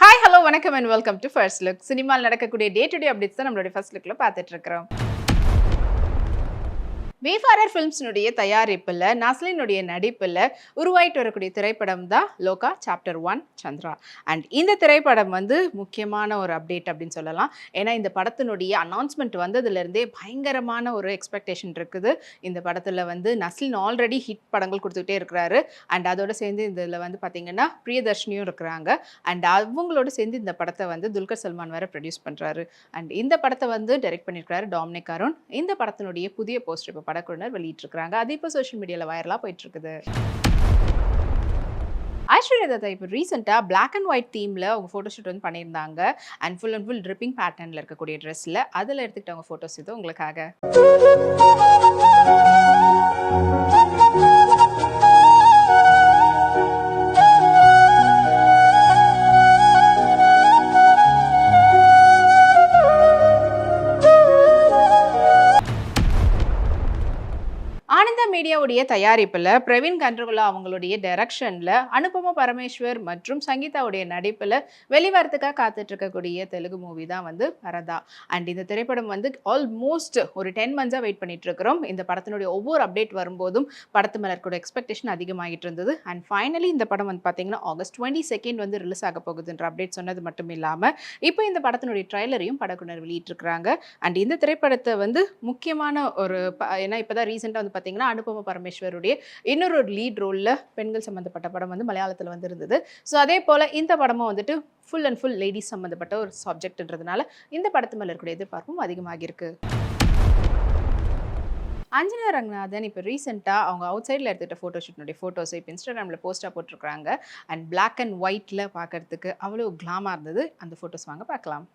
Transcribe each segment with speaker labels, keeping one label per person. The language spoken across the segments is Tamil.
Speaker 1: ஹாய் ஹலோ வணக்கம் and welcome to first look சினிமாவில் நடக்கக்கூடிய டே டு டே அப்டேட்ஸ் தான் நம்மளுடைய ஃபர்ஸ்ட் லுக்கில் பார்த்துட்டு இருக்கிறோம். வேஃபாரர் ஃபிலிம்ஸினுடைய தயாரிப்பில் நஸ்லினுடைய நடிப்பில் உருவாயிட்டு வரக்கூடிய திரைப்படம் தான் லோகா சாப்டர் ஒன் சந்திரா. அண்ட் இந்த திரைப்படம் வந்து முக்கியமான ஒரு அப்டேட் அப்படின்னு சொல்லலாம். ஏன்னா இந்த படத்தினுடைய அனௌன்ஸ்மெண்ட் வந்ததுலேருந்தே பயங்கரமான ஒரு எக்ஸ்பெக்டேஷன் இருக்குது. இந்த படத்தில் வந்து நஸ்லின் ஆல்ரெடி ஹிட் படங்கள் கொடுத்துக்கிட்டே இருக்கிறாரு. அண்ட் அதோட சேர்ந்து இதில் வந்து பார்த்தீங்கன்னா பிரியதர்ஷினியும் இருக்கிறாங்க. அண்ட் அவங்களோட சேர்ந்து இந்த படத்தை வந்து துல்கர் சல்மான் வேறு ப்ரொடியூஸ் பண்ணுறாரு அண்ட் இந்த படத்தை வந்து டைரக்ட் பண்ணியிருக்கிறாரு டாமினிக் அருண். இந்த படத்தினுடைய புதிய போஸ்டர் இப்போ படக்குழுவினர் வெளியிட்டிருக்கிறாங்க. அது இப்போ சோஷியல் மீடியாவில் வைரலாக போயிட்டு இருக்குது ஐஸ்வர்யா தத்தா இப்போ ரீசெண்டாக பிளாக் அண்ட் ஒயிட் தீமில் அவங்க ஃபோட்டோஷூட் வந்து பண்ணியிருந்தாங்க. And full and full dripping பேட்டர்னில் இருக்கக்கூடிய ட்ரெஸ்ஸில் அதில் எடுத்துக்கிட்டவங்க ஃபோட்டோஸ் இது உங்களுக்காக. மீடியாவுடைய தயாரிப்பில் பிரவீன் கன்றுகுலா அவங்களுடைய டைரக்ஷனில் அனுபமா பரமேஸ்வர் மற்றும் சங்கீதாவுடைய நடிப்பில் வெளிவரத்துக்காக காத்துட்டு இருக்கக்கூடிய தெலுங்கு மூவி தான் வந்து பரதா. அண்ட் இந்த திரைப்படம் வந்து ஆல்மோஸ்ட் ஒரு டென் மந்த்ஸாக வெயிட் பண்ணிட்டு இருக்கிறோம் இந்த படத்தினுடைய ஒவ்வொரு அப்டேட் வரும்போதும் படத்து மேல இருக்கக்கூடிய எக்ஸ்பெக்டேஷன் அதிகமாகிட்டு இருந்தது அண்ட் ஃபைனலி இந்த படம் வந்து பார்த்தீங்கன்னா ஆகஸ்ட் டுவெண்ட்டி செகண்ட் வந்து ரிலீஸ் ஆக போகுதுன்ற அப்டேட் சொன்னது மட்டும் இல்லாமல் இப்போ இந்த படத்தினுடைய ட்ரைலரையும் படக்குனர் வெளியிட்டிருக்கிறாங்க அண்ட் இந்த திரைப்படத்தை வந்து முக்கியமான ஒரு ஏன்னா இப்போ தான் ரீசெண்டாக வந்து பார்த்தீங்கன்னா அனுபவ பரமேஸ்வருடைய இன்னொரு ஒரு லீட் ரோலில் பெண்கள் சம்மந்தப்பட்ட படம் வந்து மலையாளத்தில் வந்து இருந்தது ஸோ அதே போல் இந்த படமும் வந்துட்டு ஃபுல் அண்ட் ஃபுல் லேடிஸ் சம்மந்தப்பட்ட ஒரு சப்ஜெக்ட்ன்றதுனால இந்த படத்து மேலே இருக்கக்கூடிய எதிர்பார்ப்பும் அதிகமாகியிருக்கு. அஞ்சனா ரங்கநாதன் இப்போ ரீசெண்டாக அவங்க அவுட் சைடில் எடுத்துகிட்ட ஃபோட்டோ ஷூட்னுடைய ஃபோட்டோஸ் இப்போ இன்ஸ்டாகிராமில் போஸ்ட்டாக போட்டிருக்காங்க அண்ட் பிளாக் அண்ட் ஒயிட்டில் பார்க்கறதுக்கு அவ்வளோ கிளாமாக இருந்தது. அந்த ஃபோட்டோஸ் வாங்க பார்க்கலாம்.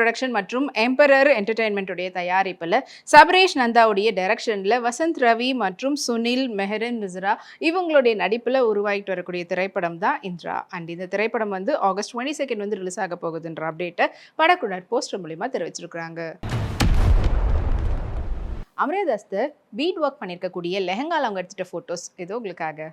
Speaker 1: ப்ரொடக்ஷன் மற்றும் எம்பரர் என்டர்டெயின்மெண்ட்டுடைய தயாரிப்பில் சபரேஷ் நந்தாவுடைய டைரக்ஷனில் வசந்த் ரவி மற்றும் சுனில் மெஹரன் மிஸ்ரா இவங்களுடைய நடிப்பில் உருவாகிட்டு வரக்கூடிய திரைப்படம் தான் இந்திரா. அண்ட் இந்த திரைப்படம் வந்து ஆகஸ்ட் டுவெண்ட்டி செகண்ட் வந்து ரிலீஸ் ஆக போகுதுன்ற அப்டேட்டை படக்குழர் போஸ்டர் மூலிமா தெரிவிச்சிருக்கிறாங்க. அமரதாஸ்து பீட் ஒர்க் பண்ணியிருக்கக்கூடிய லெஹங்கால அவங்க ஃபோட்டோஸ் இது உங்களுக்காக.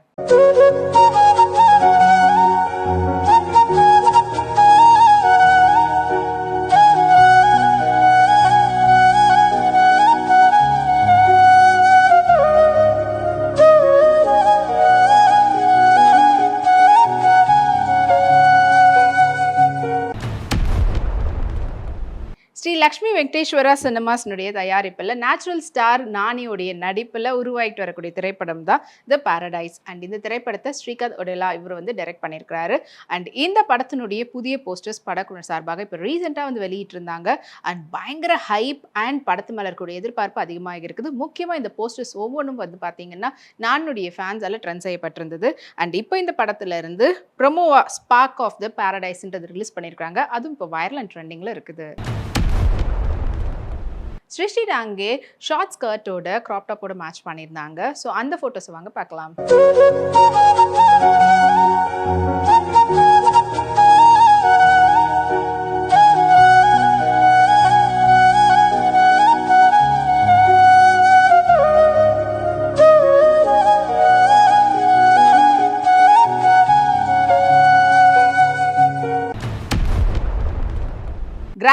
Speaker 1: லக்ஷ்மி வெங்கடேஸ்வரா சினிமாஸ்னுடைய தயாரிப்பில் நேச்சுரல் ஸ்டார் நானியோடைய நடிப்பில் உருவாகிட்டு வரக்கூடிய திரைப்படம் தான் த பாரடைஸ் அண்ட் இந்த திரைப்படத்தை ஸ்ரீகாந்த் ஒடேலா இவர் வந்து டைரக்ட் பண்ணியிருக்கிறாரு. அண்ட் இந்த படத்தினுடைய புதிய போஸ்டர்ஸ் படக்குழு சார்பாக இப்போ ரீசெண்டாக வந்து வெளியிட்டிருந்தாங்க. அண்ட் பயங்கர ஹைப் அண்ட் படத்து மேலே இருக்கக்கூடிய எதிர்பார்ப்பு அதிகமாக இருக்குது. முக்கியமாக இந்த போஸ்டர்ஸ் ஒவ்வொன்றும் வந்து பார்த்தீங்கன்னா நானுடைய ஃபேன்ஸால் ட்ரெண்ட் செய்யப்பட்டிருந்தது. அண்ட் இப்போ இந்த படத்துல இருந்து ப்ரொமோவா ஸ்பார்க் ஆஃப் த பாரடைஸ்ன்றது ரிலீஸ் பண்ணியிருக்காங்க அதுவும் இப்போ வைரல் அண்ட் ட்ரெண்டிங்கில் இருக்குது. ஸ்ருஷ்டி அங்கே ஷார்ட் ஸ்கர்ட்டோட க்ராப் டாப்போட மேட்ச் பண்ணியிருந்தாங்க. ஸோ அந்த ஃபோட்டோஸை வாங்க பார்க்கலாம்.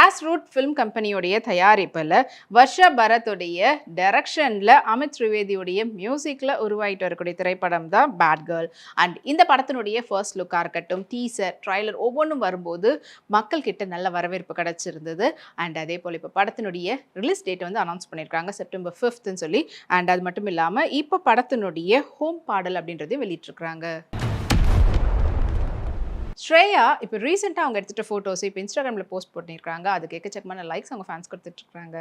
Speaker 1: கிராஸ் ரூட் ஃபிலிம் கம்பெனியோடைய தயாரிப்பில் வர்ஷ பரத்துடைய டைரக்ஷனில் அமித் திரிவேதியுடைய மியூசிக்கில் உருவாகிட்டு வரக்கூடிய திரைப்படம் தான் பேட் கேர்ள் அண்ட் இந்த படத்தினுடைய ஃபர்ஸ்ட் லுக்காக இருக்கட்டும் டீசர் ட்ரைலர் ஒவ்வொன்றும் வரும்போது மக்கள் கிட்ட நல்ல வரவேற்பு கிடச்சிருந்தது. அண்ட் அதே போல் இப்போ படத்தினுடைய ரிலீஸ் டேட் வந்து அனௌன்ஸ் பண்ணியிருக்காங்க செப்டம்பர் ஃபிஃப்த்னு சொல்லி. அண்ட் அது மட்டும் இல்லாமல் இப்போ படத்தினுடைய ஹோம் பாடல் அப்படின்றதையும் வெளியிட்டிருக்கிறாங்க. ஸ்ரேயா இப்போ ரீசெண்டாக அவங்க எடுத்துகிட்ட ஃபோட்டோஸ் இப்போ இன்ஸ்டாகிராமில் போஸ்ட் பண்ணியிருக்காங்க அதுக்கு எக்கச்சக்கமான லைக்ஸ் அவங்க ஃபேன்ஸ் கொடுத்துட்ருக்காங்க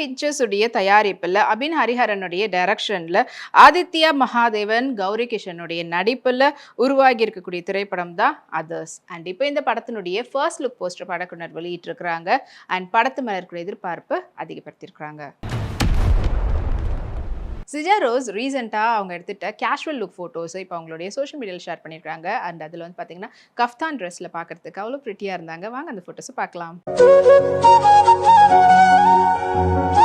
Speaker 1: பிக்சர்ஸ் உடைய தயாரிப்பில் அபின் ஹரிஹரனுடைய டைரக்ஷனில் ஆதித்யா மகாதேவன் கௌரி கிஷனுடைய நடிப்பில் உருவாகி இருக்கக்கூடிய திரைப்படம் தான் அதர்ஸ் அண்ட் இப்போ இந்த படத்தினுடைய ஃபர்ஸ்ட் லுக் போஸ்டர் படக்குனர் வெளியிட்டிருக்கிறாங்க. அண்ட் படத்து மேலே இருக்கிற எதிர்பார்ப்பு அதிகப்படுத்தியிருக்கிறாங்க. சிஜா ரோஸ் ரீசெண்டாக அவங்க எடுத்துகிட்ட கேஷுவல் லுக் ஃபோட்டோஸ் இப்போ அவங்களுடைய சோஷியல் மீடியாவில் ஷேர் பண்ணியிருக்காங்க அண்ட் அதில் வந்து பார்த்தீங்கன்னா கஃப்தான் ட்ரெஸ்ஸில் பார்க்குறதுக்கு அவ்வளோ ப்ரிட்டியாக இருந்தாங்க. வாங்க அந்த ஃபோட்டோஸை பார்க்கலாம். Thank you.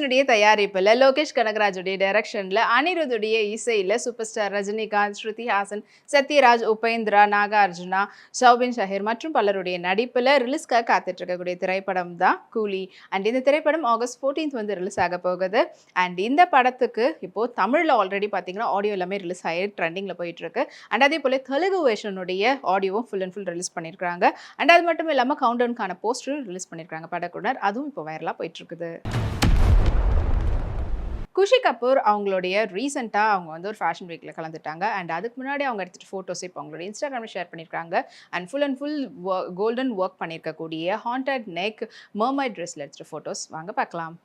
Speaker 1: சன் தயாரிப்பில் லோகேஷ் கனகராஜுடைய டைரக்ஷனில் அனிருதுடைய இசையில் சூப்பர் ஸ்டார் ரஜினிகாந்த் ஸ்ருதி ஹாசன் சத்யராஜ் உபேந்திரா நாகார்ஜுனா ஷௌபின் ஷஹீர் மற்றும் பலருடைய நடிப்பில் ரிலீஸ்க்காக காத்துட்டு இருக்கக்கூடிய திரைப்படம் தான் கூலி. அண்ட் இந்த திரைப்படம் ஆகஸ்ட் 14th வந்து ரிலீஸ் ஆக போகுது. அண்ட் இந்த படத்துக்கு இப்போது தமிழில் ஆல்ரெடி பார்த்தீங்கன்னா ஆடியோ எல்லாமே ரிலீஸ் ஆகி ட்ரெண்டிங்கில் போயிட்டுருக்கு. அண்ட் அதே போல் தெலுங்கு வேர்ஷனுடைய ஆடியோவும் ஃபுல் அண்ட் ஃபுல் ரிலீஸ் பண்ணியிருக்காங்க அண்ட் அது மட்டும் இல்லாமல் கவுண்டவுன்கான போஸ்டரும் ரிலீஸ் பண்ணியிருக்காங்க படக்குனர் அதுவும் இப்போ வைரலாக போயிட்டு இருக்குது குஷி கபூர் அவங்களுடைய ரீசெண்டாக அவங்க வந்து ஒரு ஃபேஷன் வீக்கில் கலந்துட்டாங்க. அண்ட் அதுக்கு முன்னாடி அவங்க எடுத்துகிட்டு ஃபோட்டோஸ் இப்போ அவங்களோட இன்ஸ்டாகிராமில் ஷேர் பண்ணியிருக்காங்க and full and full golden work பண்ணியிருக்கக்கூடிய ஹாண்டட் நெக் மர்மை ட்ரெஸ்ஸில் எடுத்துகிட்டு ஃபோட்டோஸ் வாங்க பார்க்கலாம்.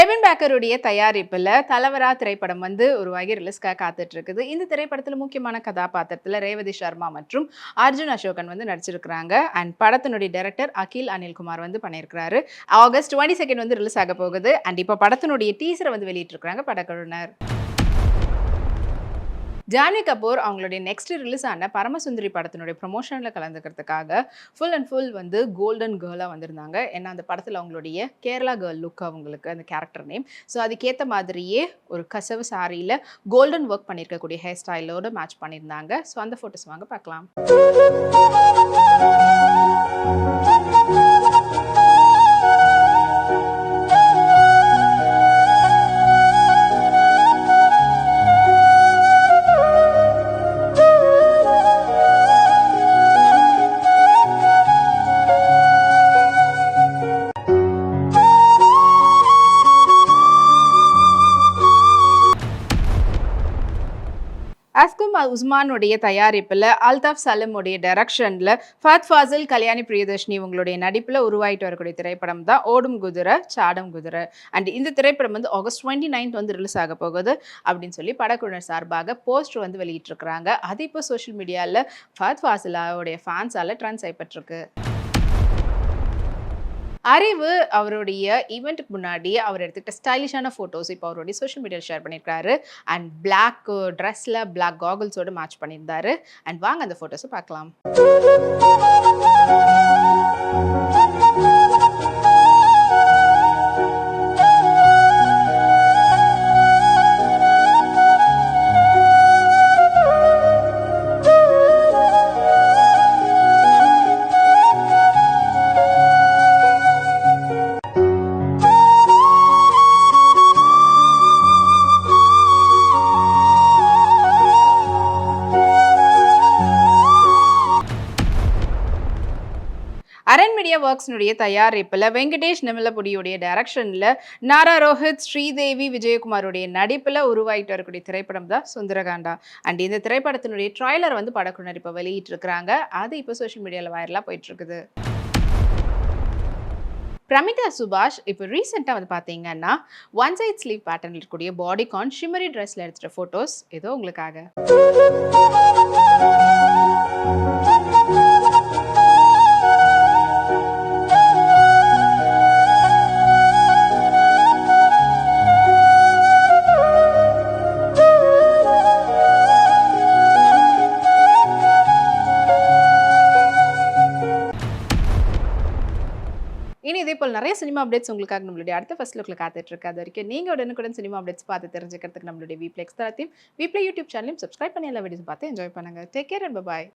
Speaker 1: ஷெபின் பேக்கருடைய தயாரிப்பில் தலைவரா திரைப்படம் வந்து உருவாகி ரிலீஸ்க்காக காத்துட்டு இருக்குது இந்த திரைப்படத்தில் முக்கியமான கதாபாத்திரத்தில் ரேவதி சர்மா மற்றும் அர்ஜுன் அசோகன் வந்து நடிச்சிருக்கிறாங்க. அண்ட் படத்தினுடைய டைரக்டர் அகில் அனில்குமார் வந்து பண்ணியிருக்கிறாரு. ஆகஸ்ட் டுவெண்ட்டி செகண்ட் வந்து ரிலீஸ் ஆக போகுது. அண்ட் இப்போ படத்தினுடைய டீசரை வந்து வெளியிட்டிருக்கிறாங்க படக்குழுவினர். ஜான்வி கபூர் அவங்களுடைய நெக்ஸ்ட் ரிலீஸ் ஆன பரமசுந்தரி படத்தினுடைய ப்ரொமோஷனில் கலந்துக்கிறதுக்காக ஃபுல் அண்ட் ஃபுல் வந்து கோல்டன் கேர்ளாக வந்திருந்தாங்க. ஏன்னா அந்த படத்தில் அவங்களுடைய கேரளா கேர்ள் லுக் அவங்களுக்கு அந்த கேரக்டர் நேம் ஸோ அதுக்கேற்ற மாதிரியே ஒரு கசவு சாரியில் கோல்டன் ஒர்க் பண்ணியிருக்கக்கூடிய ஹேர் ஸ்டைலோடு மேட்ச் பண்ணியிருந்தாங்க. ஸோ அந்த ஃபோட்டோஸ் வாங்க பார்க்கலாம். உஸ்மானுடைய தயாரிப்பில் அல்தாஃப் சலமுடைய டைரக்ஷனில் ஃபத் ஃபாசில் கல்யாணி பிரியதர்ஷினி உங்களுடைய நடிப்பில் உருவாயிட்டு வரக்கூடிய திரைப்படம் தான் ஓடும் குதிரை சாடம் குதிரை. அண்ட் இந்த திரைப்படம் வந்து ஆகஸ்ட் டுவெண்ட்டி நைன்த் வந்து ரிலீஸ் ஆக போகுது அப்படின்னு சொல்லி படக்குழுவினர் சார்பாக போஸ்டர் வந்து வெளியிட்டிருக்கிறாங்க. அது இப்போ சோஷியல் மீடியாவில் ஃபத் ஃபாசிலாவுடைய ஃபேன்ஸால் ட்ரெண்ட் செய்யப்பட்டிருக்கு அறிவு அவருடைய ஈவெண்ட்டுக்கு முன்னாடி அவர் எடுத்துக்கிட்ட ஸ்டைலிஷான ஃபோட்டோஸ் இப்போ அவருடைய சோஷியல் மீடியாவில் ஷேர் பண்ணியிருக்காரு அண்ட் பிளாக் ட்ரெஸ்ஸில் பிளாக் காகுல்ஸோடு மேட்ச் பண்ணியிருந்தாரு அண்ட் வாங்க அந்த ஃபோட்டோஸை பார்க்கலாம். அரண் மீடியா ஒர்க்ஸ்னுடைய தயாரிப்பில் வெங்கடேஷ் நிமலபுடியுடைய டைரக்ஷனில் நாரா ரோஹித் ஸ்ரீதேவி விஜயகுமாருடைய நடிப்பில் உருவாயிட்டு வரக்கூடிய திரைப்படம் தான் சுந்தரகாண்டா. அண்ட் இந்த திரைப்படத்தினுடைய ட்ரைலர் வந்து படக்குனர் இப்போ வெளியிட்டிருக்கிறாங்க. அது இப்போ சோஷியல் மீடியாவில் வைரலாக போயிட்டுருக்குது. பிரமிதா சுபாஷ் இப்போ ரீசெண்டாக வந்து பார்த்தீங்கன்னா ஒன் சைட் ஸ்லீவ் பேட்டர்னில் இருக்கக்கூடிய பாடிகான் ஷிமரி ட்ரெஸ்ஸில் எடுத்துகிட்ட ஃபோட்டோஸ் ஏதோ உங்களுக்காக. நிறைய சினிமா அப்டேட்ஸ் உங்களுக்காக நம்மளுடைய அடுத்த ஃபர்ஸ்ட் லுக்கில் காத்துட்டு இருக்கு அது வரைக்கும் நீங்கள் உடனுக்குடன் சினிமா அப்டேட்ஸ் பார்த்து தெரிஞ்சுக்கிறதுக்கு நம்மளுடைய வீப்ளெக்ஸ் தரத்தையும் வீப்ளே யூடியூப் சேனலையும் சப்ஸ்கிரைப் பண்ணி எல்லா வீடியோஸ் பார்த்து என்ஜாய் பண்ணுங்க. Take care and bye